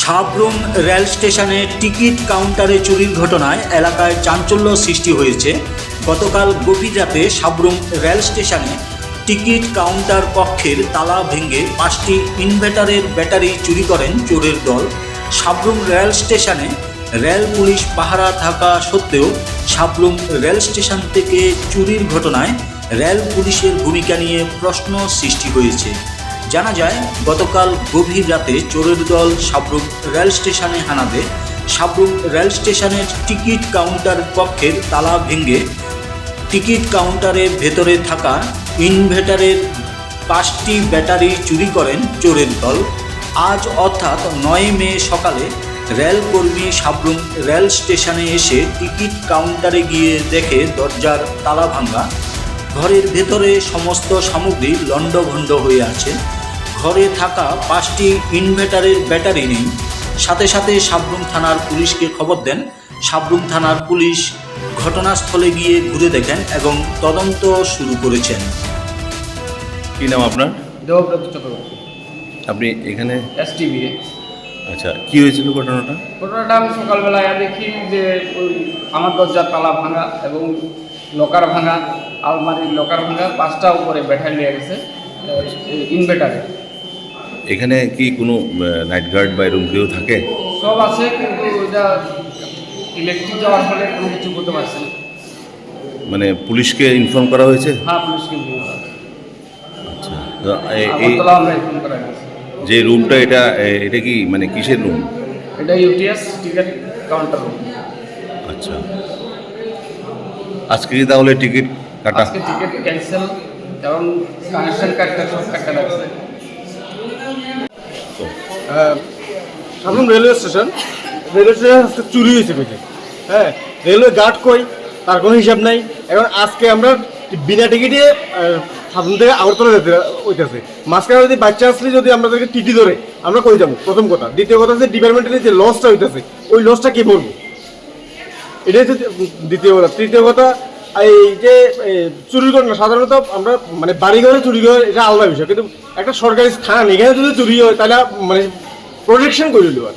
Sabroom rail স্টেশনে ticket কাউন্টারে চুরির ঘটনায় এলাকায় চাঞ্চল্য সৃষ্টি হয়েছে। গতকাল গভীর রাতে সাবরুম রেল স্টেশনে টিকিট কাউন্টার কক্ষের তালা ভেঙে পাঁচটি ইনভার্টারের ব্যাটারি চুরি করেন চোরের দল। সাবরুম রেল স্টেশনে রেল পুলিশ পাহারা থাকা সত্ত্বেও সাবরুম রেল স্টেশন থেকে চুরির ঘটনায় রেল পুলিশের ভূমিকা নিয়ে প্রশ্ন সৃষ্টি হয়েছে। জানা যায়, গতকাল গভীর রাতে চোরের দল সাবরুম রেল স্টেশনে হানা দেয় সাবরুম রেল স্টেশনের টিকিট কাউন্টার কক্ষের তালা ভেঙে টিকিট কাউন্টারের ভেতরে থাকা ইনভার্টারের পাঁচটি ব্যাটারি চুরি করেন চোরের দল। আজ অর্থাৎ নয় মে সকালে রেলকর্মী সাবরুম রেল স্টেশনে এসে টিকিট কাউন্টারে গিয়ে দেখে দরজার তালা ভাঙা। ঘরের ভেতরে সমস্ত সামগ্রী লণ্ডভণ্ড হয়ে আছে। ঘরে থাকা পাঁচটি ইনভার্টারের ব্যাটারি নেই। সাথে সাথে সাবরুম থানার পুলিশকে খবর দেন। সাবরুম থানার পুলিশ ঘটনাস্থলে গিয়ে ঘুরে দেখেন এবং তদন্ত শুরু করেছেন। কি নাম আপনার? দেবব্রত চক্রবর্তী। আপনি এখানে? এস টিভি আচ্ছা কি হয়েছিল ঘটনাটা? ঘটনাটা আমি সকালবেলায় দেখি যে ওই আমার দরজার তালা ভাঙা এবং লকার ভাঙা আলমারির লকার ভাঙা পাঁচটা উপরে ব্যাটারি নিয়ে গেছে ইনভার্টারে এখানে কি কোনো নাইট গার্ড বা এরকম কেউ থাকে? সব আছে কিন্তু এটা ইলেকট্রিক যাওয়ার ফলে কোনো কিছু করতে পারছে না। মানে পুলিশকে ইনফর্ম করা হয়েছে? হ্যাঁ পুলিশকে আচ্ছা এই যে রুমটা এটা এটা কি মানে কিসের রুম এটা ইউটিএস টিকিট কাউন্টার আচ্ছা। আজকে কি তাহলে টিকিট কাটা? আজকে টিকিট ক্যান্সেল কারণ কানেকশন কাটতে সব কাটতে লাগছে সামনে রেলওয়ে স্টেশন। রেলওয়ে স্টেশন আজকে চুরি হয়েছে পেটে হ্যাঁ রেলওয়ে গার্ড কই? তার কোনো হিসাব নাই। এখন আজকে আমরা বিনা টিকিটে সামনে থেকে আগরতলা যেতে হইতেছে। মাঝখানে যদি বাচ্চা আসলে যদি আমাদেরকে টিটি ধরে আমরা কই যাব? প্রথম কথা। দ্বিতীয় কথা হচ্ছে ডিপার্টমেন্টের যে লসটা হইতেছে ওই লসটা কে বলব? এটাই হচ্ছে দ্বিতীয় কথা। তৃতীয় কথা, এই যে চুরি করে না সাধারণত আমরা মানে বাড়ি ঘরে চুরি করে এটা আলাদা বিষয়। কিন্তু একটা সরকারি স্থান, এখানে যদি চুরি হয়, তাহলে মানে প্রোটেকশন করে আর